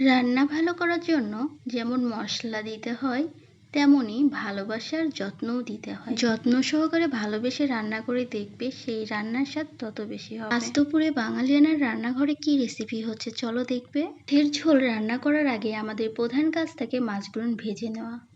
রান্না ভালো করার জন্য যেমন মশলা দিতে হয় তেমনই ভালোবাসার যত্নও দিতে হয়। যত্ন সহকারে ভালোবেসে রান্না করে দেখবে সেই রান্নার স্বাদ তত বেশি হবে। আজ দুপুরে বাঙালিয়ানার রান্নাঘরে কি রেসিপি হচ্ছে চলো দেখবে? ঢের ঝোল রান্না করার আগে আমাদের প্রধান কাজ থাকে মাছগুলো ভেজে নেওয়া।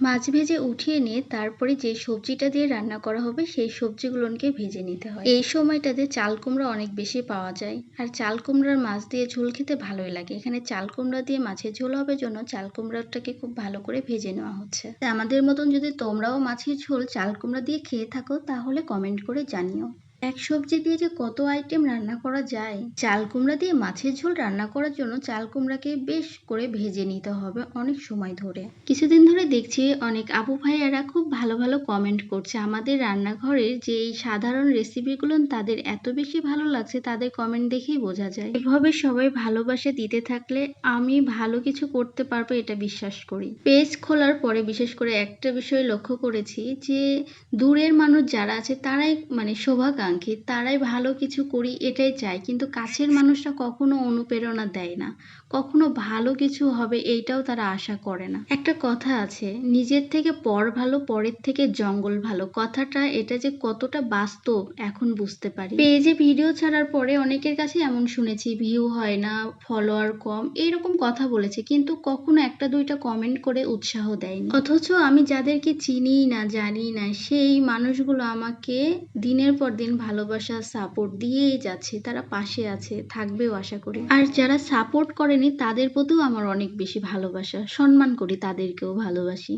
মাছ ভেজে উঠিয়ে নিয়ে তারপরে যে সবজিটা দিয়ে রান্না করা হবে, সেই সবজিগুলোকে ভেজে নিতে হয়। এই সময়টাতে চাল কুমড়া অনেক বেশি পাওয়া যায়। আর চাল কুমড়ার মাছ দিয়ে ঝোল খেতে ভালোই লাগে। এখানে চাল কুমড়া দিয়ে মাছের ঝোল হবে জন্য চাল কুমড়াটাকে খুব ভালো করে ভেজে নেওয়া হচ্ছে। আমাদের মতন যদি তোমরাও মাছের ঝোল চাল কুমড়া দিয়ে খেয়ে থাকো, তাহলে কমেন্ট করে জানিও। এক সবজি দিয়ে যে কত আইটেম রান্না করা যায়? চাল কুমড়া দিয়ে মাছের ঝোল রান্না করার জন্য চাল কুমড়াকে বেশ করে ভেজে নিতে হবে অনেক সময় ধরে। কিছুদিন ধরে দেখছি অনেক আপু ভাইয়ারা খুব ভালো ভালো কমেন্ট করছে। আমাদের রান্নাঘরের যে এই সাধারণ রেসিপিগুলো তাদের এত বেশি ভালো লাগছে, তাদের কমেন্ট দেখেই বোঝা যায়। এভাবে সবাই ভালোবাসা দিতে থাকলে আমি ভালো কিছু করতে পারব এটা বিশ্বাস করি। পেজ খোলার পরে বিশেষ করে একটা বিষয় লক্ষ্য করেছি যে দূরের মানুষ যারা আছে তারাই মানে সৌভাগ্য আকাঙ্ক্ষী তারাই ভালো কিছু করি এটাই চায় কিন্তু কাছের মানুষরা কখনো অনুপ্রেরণা দেয় না। কখনো ভালো কিছু হবে এইটাও তারা আশা করে না। একটা কথা আছে, নিজের থেকে পর ভালো, পরের থেকে জঙ্গল ভালো। কথাটা এটা যে কতটা বাস্তব, এখন বুঝতে পারি। পেজে ভিডিও ছাড়ার পরে অনেকের কাছে এমন শুনেছি, ভিউ হয় না, ফলোয়ার কম। এইরকম কথা বলেছে, কিন্তু কখনো একটা দুইটা কমেন্ট করে উৎসাহ দেয়নি। অথচ আমি যাদেরকে চিনি না জানি না, সেই মানুষগুলো আমাকে দিনের পর দিন ভালোবাসা সাপোর্ট দিয়েই যাচ্ছে তারা পাশে আছে থাকবেও আশা করি। আর যারা সাপোর্ট করেনি তাদের প্রতিও আমার অনেক বেশি ভালোবাসা। সম্মান করি তাদেরকেও ভালোবাসি।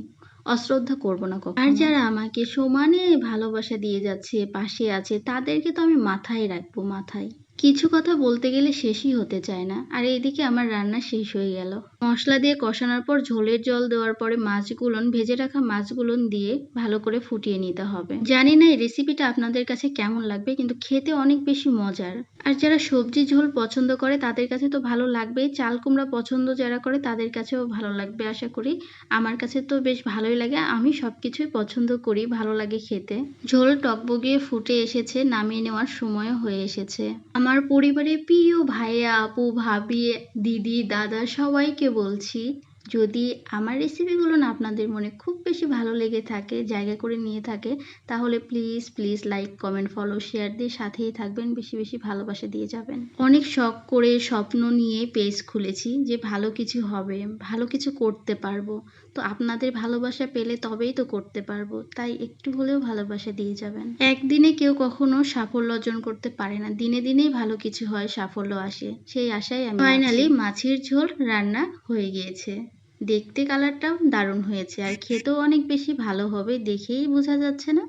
অশ্রদ্ধা করব না কখনো। আর যারা আমাকে সমানে ভালোবাসা দিয়ে যাচ্ছে পাশে আছে তাদেরকে তো আমি মাথায় রাখব মাথায়। কিছু কথা বলতে গেলে শেষই হতে চায় না। আর এইদিকে আমার রান্না শেষ হয়ে গেল। মশলা দিয়ে কষানোর পর ঝোলের জল দেওয়ার পরে মাছগুলোন, ভেজে রাখা মাছগুলোন দিয়ে ভালো করে ফুটিয়ে নিতে হবে। জানি না এই রেসিপিটা আপনাদের কাছে কেমন লাগবে, কিন্তু খেতে অনেক বেশি মজার। আর যারা সবজি ঝোল পছন্দ করে, তাদের কাছে তো ভালো লাগবেই। চাল কুমড়া পছন্দ যারা করে, তাদের কাছেও ভালো লাগবে আশা করি। আমার কাছে তো বেশ ভালোই লাগে। আমি সব কিছুই পছন্দ করি ভালো লাগে খেতে। ঝোল টকবগিয়ে ফুটে এসেছে, নামিয়ে নেওয়ার সময় হয়ে এসেছে। আমার পরিবারের প্রিয় ভাইয়া আপু ভাবি দিদি দাদা সবাইকে বলছি। যদি আমার রেসিপিগুলো না আপনাদের মনে খুব বেশি ভালো লেগে থাকে জায়গা করে নিয়ে থাকে তাহলে please please like comment follow share দিয়ে সাথেই থাকবেন বেশি বেশি ভালোবাসা দিয়ে যাবেন। অনেক শখ করে স্বপ্ন নিয়ে পেজ খুলেছি যে ভালো কিছু হবে ভালো কিছু করতে পারব। তো আপনাদের ভালোবাসা পেলে তবেই তো করতে পারব তাই একটু হলেও ভালোবাসা দিয়ে যাবেন। একদিনে কেউ কখনো সাফল্য অর্জন করতে পারে না দিনে দিনেই ভালো কিছু হয় সাফল্য আসে সেই আশায় আমি ফাইনালি মাছের ঝোল রান্না হয়ে গিয়েছে। দেখতে কালারটাও দারুণ হয়েছে। আর খেতেও অনেক বেশি ভালো হবে দেখেই বোঝা যাচ্ছে না?